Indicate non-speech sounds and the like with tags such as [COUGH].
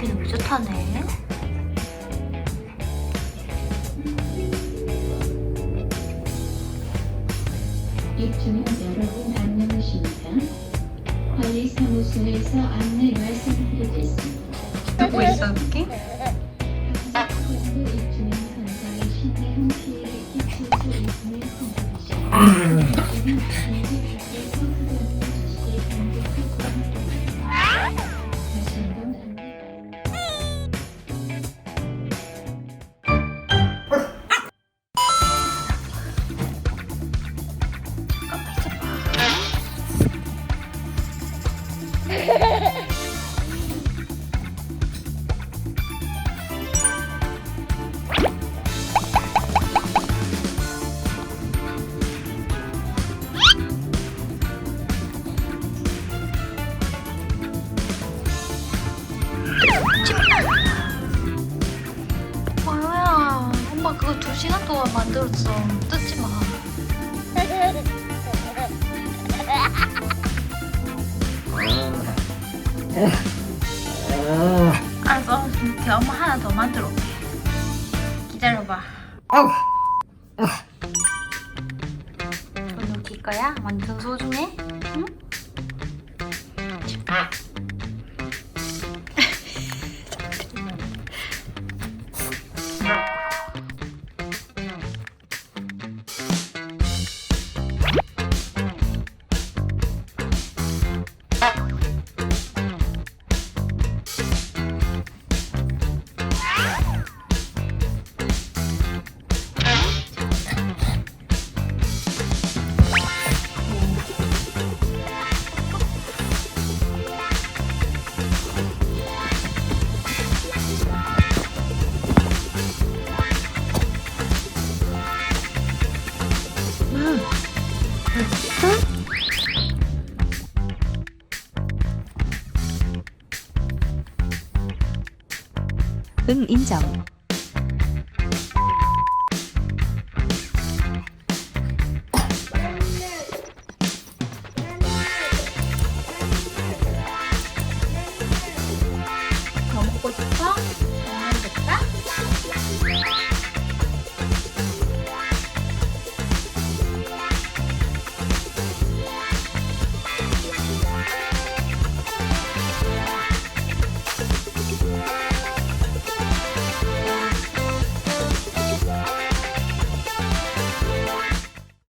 핫하네. 입주민 여러분 안녕하십니까? 관리사무소에서 안내 말씀드리겠습니다. 듣고 있어? 한 뭐야? 엄마 그거 두 시간 동안 만들었어. 뜯지 마. [LAUGHS] 알았어. 이렇게 엄마 하나 더 만들어 올게. 기다려봐. 돈 여기 거야? 완전 소중해? 응? 응 인정. 더 먹고 싶어.